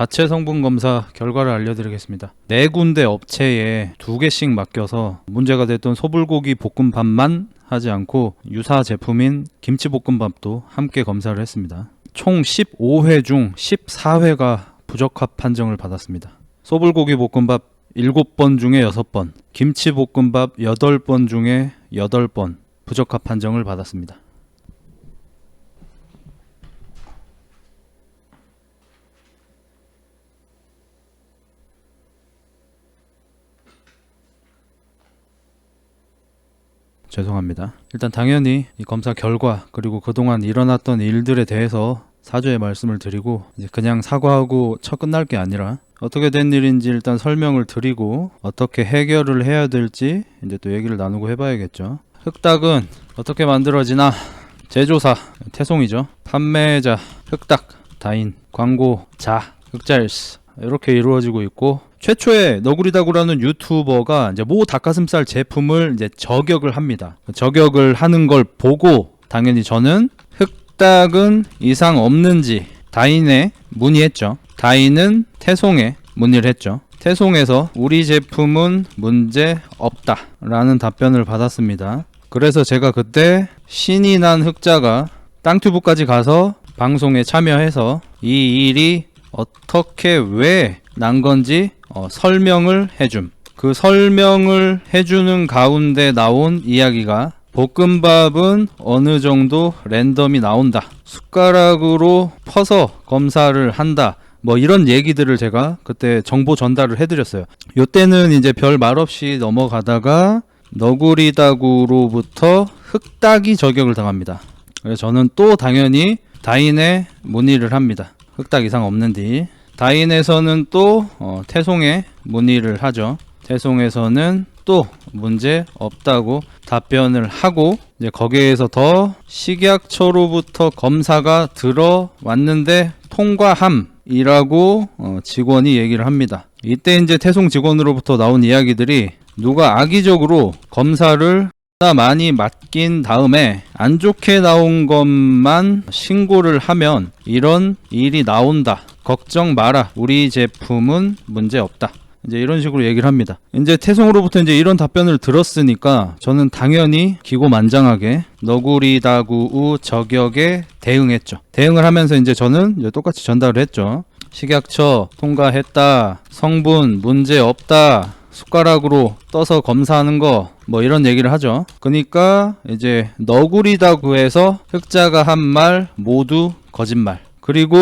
자체 성분 검사 결과를 알려드리겠습니다. 네 군데 업체에 두 개씩 맡겨서 문제가 됐던 소불고기 볶음밥만 하지 않고 유사 제품인 김치볶음밥도 함께 검사를 했습니다. 총 15회 중 14회가 부적합 판정을 받았습니다. 소불고기 볶음밥 7번 중에 6번, 김치볶음밥 8번 중에 8번 부적합 판정을 받았습니다. 죄송합니다. 일단 당연히 이 검사 결과 그리고 그동안 일어났던 일들에 대해서 사죄의 말씀을 드리고 그냥 사과하고 쳐 끝날 게 아니라 어떻게 된 일인지 일단 설명을 드리고 어떻게 해결을 해야 될지 이제 또 얘기를 나누고 해봐야겠죠. 흑닭은 어떻게 만들어지나 제조사 태송이죠. 판매자 흑닭 다인 광고자 흑잘스 이렇게 이루어지고 있고 최초에 너구리다구라는 유튜버가 이제 모 닭가슴살 제품을 이제 저격을 합니다. 저격을 하는 걸 보고 당연히 저는 흑닭은 이상 없는지 다인에 문의했죠. 다인은 태송에 문의를 했죠. 태송에서 우리 제품은 문제 없다 라는 답변을 받았습니다. 그래서 제가 그때 신이 난 흑자가 땅튜브까지 가서 방송에 참여해서 이 일이 어떻게 왜 난 건지 어, 설명을 해줌. 그 설명을 해주는 가운데 나온 이야기가 볶음밥은 어느 정도 랜덤이 나온다. 숟가락으로 퍼서 검사를 한다. 뭐 이런 얘기들을 제가 그때 정보 전달을 해드렸어요. 요때는 이제 별 말 없이 넘어가다가 너구리다구로부터 흑닭이 저격을 당합니다. 그래서 저는 또 당연히 다인에 문의를 합니다. 흑닭 이상 없는지. 다인에서는 또 어, 태송에 문의를 하죠. 태송에서는 또 문제 없다고 답변을 하고 이제 거기에서 더 식약처로부터 검사가 들어왔는데 통과함이라고 어, 직원이 얘기를 합니다. 이때 이제 태송 직원으로부터 나온 이야기들이 누가 악의적으로 검사를 나 많이 맡긴 다음에 안 좋게 나온 것만 신고를 하면 이런 일이 나온다. 걱정 마라. 우리 제품은 문제 없다. 이제 이런 식으로 얘기를 합니다. 이제 태송으로부터 이제 이런 답변을 들었으니까 저는 당연히 기고만장하게 너구리다구 저격에 대응했죠. 대응을 하면서 이제 저는 이제 똑같이 전달을 했죠. 식약처 통과했다. 성분 문제 없다. 숟가락으로 떠서 검사하는 거 뭐 이런 얘기를 하죠. 그러니까 이제 너구리다구에서 흑자가 한 말 모두 거짓말. 그리고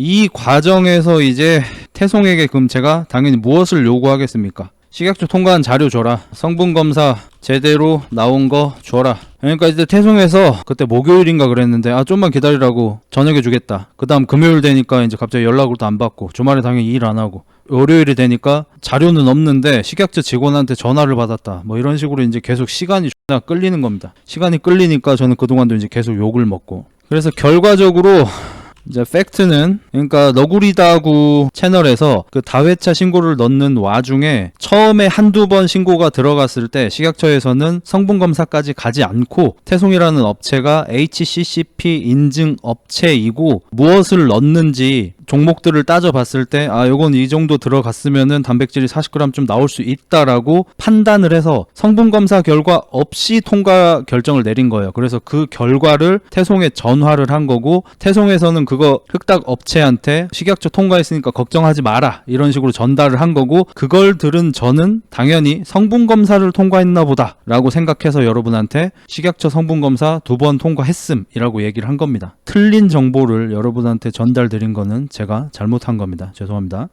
이 과정에서 이제 태송에게 그럼 제가 당연히 무엇을 요구하겠습니까? 식약처 통과한 자료 줘라. 성분 검사 제대로 나온 거 줘라. 그러니까 이제 태송에서 그때 목요일인가 그랬는데 아 좀만 기다리라고 저녁에 주겠다. 그다음 금요일 되니까 이제 갑자기 연락을 또 안 받고 주말에 당연히 일 안 하고 월요일이 되니까 자료는 없는데 식약처 직원한테 전화를 받았다. 뭐 이런 식으로 이제 계속 시간이 존나 끌리는 겁니다. 시간이 끌리니까 저는 그동안도 이제 계속 욕을 먹고 그래서 결과적으로 이제 팩트는 그러니까 너구리다구 채널에서 그 다회차 신고를 넣는 와중에 처음에 한두 번 신고가 들어갔을 때 식약처에서는 성분 검사까지 가지 않고 태송이라는 업체가 HCCP 인증 업체이고 무엇을 넣는지 종목들을 따져봤을 때 아 요건 이 정도 들어갔으면은 단백질이 40g 좀 나올 수 있다라고 판단을 해서 성분 검사 결과 없이 통과 결정을 내린 거예요. 그래서 그 결과를 태송에 전화를 한 거고 태송에서는 그거 흑닭 업체한테 식약처 통과했으니까 걱정하지 마라 이런 식으로 전달을 한 거고 그걸 들은 저는 당연히 성분 검사를 통과했나 보다라고 생각해서 여러분한테 식약처 성분 검사 두 번 통과했음이라고 얘기를 한 겁니다. 틀린 정보를 여러분한테 전달드린 거는 제가 잘못한 겁니다. 죄송합니다.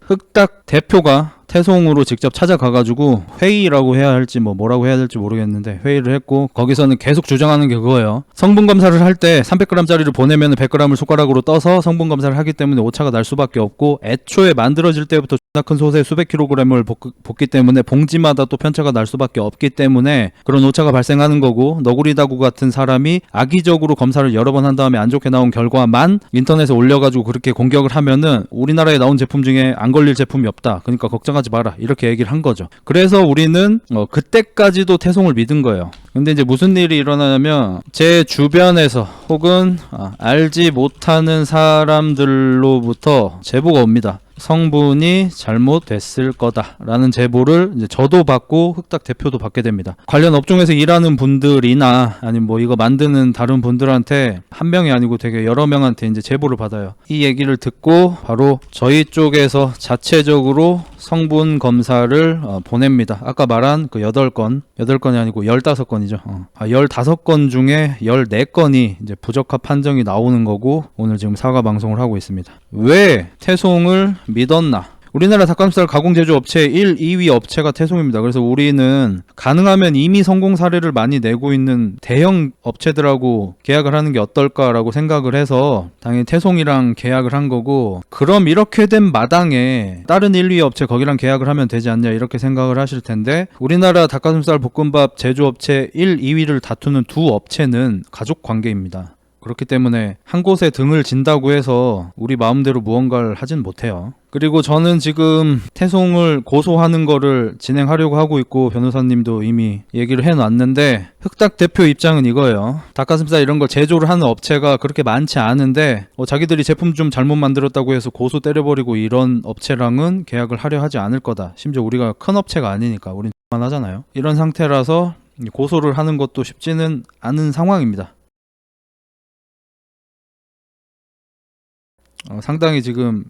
흑닭 대표가 태송으로 직접 찾아가가지고 회의라고 해야 할지 뭐 뭐라고 해야 될지 모르겠는데 회의를 했고 거기서는 계속 주장하는 게 그거예요. 성분 검사를 할 때 300g짜리를 보내면 100g을 손가락으로 떠서 성분 검사를 하기 때문에 오차가 날 수밖에 없고 애초에 만들어질 때부터 존나 큰 솥에 수백 킬로그램을 볶, 볶기 때문에 봉지마다 또 편차가 날 수밖에 없기 때문에 그런 오차가 발생하는 거고 너구리다구 같은 사람이 악의적으로 검사를 여러 번 한 다음에 안 좋게 나온 결과만 인터넷에 올려가지고 그렇게 공격을 하면은 우리나라에 나온 제품 중에 안 걸릴 제품이 없다. 그러니까 걱정하지 태송하지 마라 이렇게 얘기를 한 거죠. 그래서 우리는 어, 그때까지도 태송을 믿은 거예요. 근데 이제 무슨 일이 일어나냐면 제 주변에서 혹은 아, 알지 못하는 사람들로부터 제보가 옵니다. 성분이 잘못됐을 거다라는 제보를 이제 저도 받고 흑닥 대표도 받게 됩니다. 관련 업종에서 일하는 분들이나 아니면 뭐 이거 만드는 다른 분들한테 한 명이 아니고 되게 여러 명한테 이제 제보를 받아요. 이 얘기를 듣고 바로 저희 쪽에서 자체적으로 성분 검사를 어, 보냅니다. 아까 말한 그 8건, 8건이 아니고 15건이죠. 어. 아, 15건 중에 14건이 이제 부적합 판정이 나오는 거고 오늘 지금 사과 방송을 하고 있습니다. 왜 태송을 믿었나? 우리나라 닭가슴살 가공 제조 업체 1, 2위 업체가 태송입니다. 그래서 우리는 가능하면 이미 성공 사례를 많이 내고 있는 대형 업체들하고 계약을 하는 게 어떨까라고 생각을 해서 당연히 태송이랑 계약을 한 거고 그럼 이렇게 된 마당에 다른 1, 2위 업체 거기랑 계약을 하면 되지 않냐 이렇게 생각을 하실 텐데 우리나라 닭가슴살 볶음밥 제조업체 1, 2위를 다투는 두 업체는 가족 관계입니다. 그렇기 때문에 한 곳에 등을 진다고 해서 우리 마음대로 무언가를 하진 못해요. 그리고 저는 지금 태송을 고소하는 거를 진행하려고 하고 있고 변호사님도 이미 얘기를 해놨는데 흑닥 대표 입장은 이거예요. 닭가슴살 이런 걸 제조를 하는 업체가 그렇게 많지 않은데 어, 자기들이 제품 좀 잘못 만들었다고 해서 고소 때려버리고 이런 업체랑은 계약을 하려 하지 않을 거다. 심지어 우리가 큰 업체가 아니니까 우린 만 하잖아요. 이런 상태라서 고소를 하는 것도 쉽지는 않은 상황입니다. 어, 상당히 지금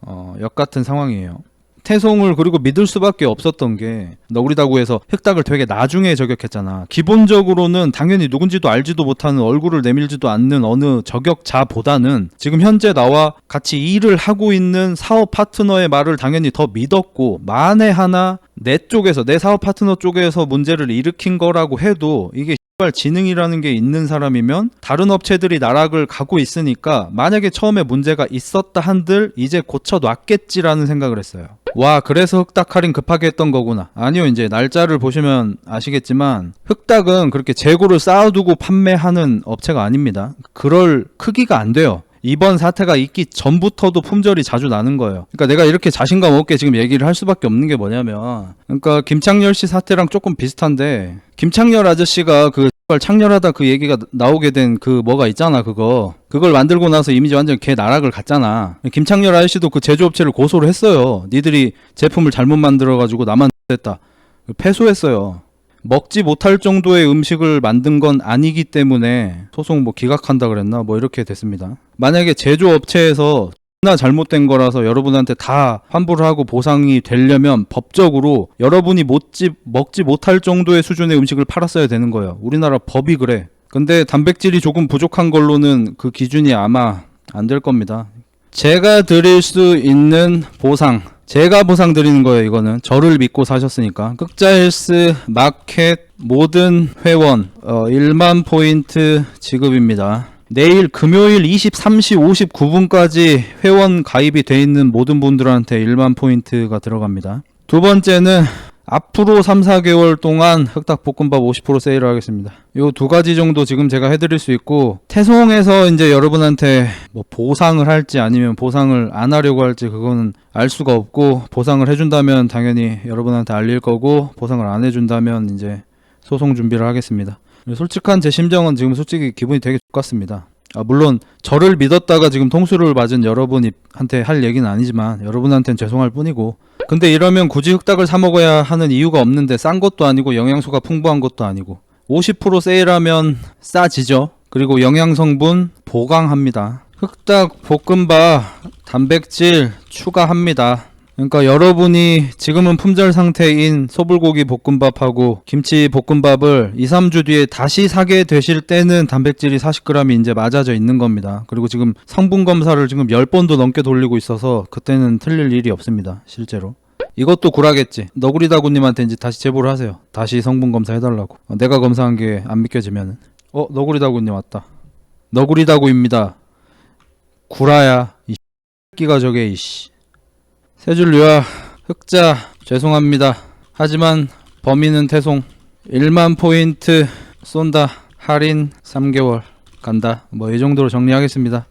어, 역 같은 상황이에요. 태송을 그리고 믿을 수밖에 없었던 게 너구리다고 해서 흑닭을 되게 나중에 저격했잖아. 기본적으로는 당연히 누군지도 알지도 못하는 얼굴을 내밀지도 않는 어느 저격자보다는 지금 현재 나와 같이 일을 하고 있는 사업 파트너의 말을 당연히 더 믿었고 만에 하나 내 쪽에서 내 사업 파트너 쪽에서 문제를 일으킨 거라고 해도 이게 씨발 지능이라는 게 있는 사람이면 다른 업체들이 나락을 가고 있으니까 만약에 처음에 문제가 있었다 한들 이제 고쳐 놨겠지라는 생각을 했어요. 와 그래서 흑닭 할인 급하게 했던 거구나. 아니요 이제 날짜를 보시면 아시겠지만 흑닭은 그렇게 재고를 쌓아두고 판매하는 업체가 아닙니다. 그럴 크기가 안 돼요. 이번 사태가 있기 전부터도 품절이 자주 나는 거예요. 그러니까 내가 이렇게 자신감 없게 지금 얘기를 할 수밖에 없는 게 뭐냐면, 그러니까 김창렬 씨 사태랑 조금 비슷한데, 김창렬 아저씨가 그 발 창렬하다 그 얘기가 나오게 된 그 뭐가 있잖아 그거. 그걸 만들고 나서 이미지 완전 개 나락을 갔잖아. 김창렬 아저씨도 그 제조업체를 고소를 했어요. 니들이 제품을 잘못 만들어 가지고 나만 됐다. 패소했어요. 먹지 못할 정도의 음식을 만든 건 아니기 때문에 소송 뭐 기각한다 그랬나? 뭐 이렇게 됐습니다. 만약에 제조업체에서 나 잘못된 거라서 여러분한테 다 환불을 하고 보상이 되려면 법적으로 여러분이 못지, 먹지 못할 정도의 수준의 음식을 팔았어야 되는 거예요. 우리나라 법이 그래. 근데 단백질이 조금 부족한 걸로는 그 기준이 아마 안 될 겁니다. 제가 드릴 수 있는 보상. 제가 보상 드리는 거예요, 이거는. 저를 믿고 사셨으니까. 극자헬스 마켓 모든 회원 어, 1만 포인트 지급입니다. 내일 금요일 23시 59분까지 회원 가입이 돼 있는 모든 분들한테 1만 포인트가 들어갑니다. 두 번째는 앞으로 3, 4개월 동안 흑닭 볶음밥 50% 세일을 하겠습니다. 요 두 가지 정도 지금 제가 해드릴 수 있고 태송에서 이제 여러분한테 뭐 보상을 할지 아니면 보상을 안 하려고 할지 그거는 알 수가 없고 보상을 해준다면 당연히 여러분한테 알릴 거고 보상을 안 해준다면 이제 소송 준비를 하겠습니다. 솔직한 제 심정은 지금 솔직히 기분이 되게 좋같습니다. 아, 물론 저를 믿었다가 지금 통수를 맞은 여러분한테 할 얘기는 아니지만 여러분한테는 죄송할 뿐이고 근데 이러면 굳이 흑닭을 사 먹어야 하는 이유가 없는데 싼 것도 아니고 영양소가 풍부한 것도 아니고 50% 세일하면 싸지죠. 그리고 영양 성분 보강합니다. 흑닭 볶음밥 단백질 추가합니다. 그러니까 여러분이 지금은 품절 상태인 소불고기 볶음밥하고 김치 볶음밥을 2, 3주 뒤에 다시 사게 되실 때는 단백질이 40g이 이제 맞아져 있는 겁니다. 그리고 지금 성분 검사를 지금 10번도 넘게 돌리고 있어서 그때는 틀릴 일이 없습니다. 실제로. 이것도 구라겠지. 너구리다구님한테 이제 다시 제보를 하세요. 다시 성분 검사 해달라고. 어, 내가 검사한 게 안 믿겨지면은. 어, 너구리다구님 왔다. 너구리다구입니다. 구라야. 이 끼가 저게 이씨. 세줄류와 흑자 죄송합니다. 하지만 범인은 태송 1만 포인트 쏜다 할인 3개월 간다 뭐 이 정도로 정리하겠습니다.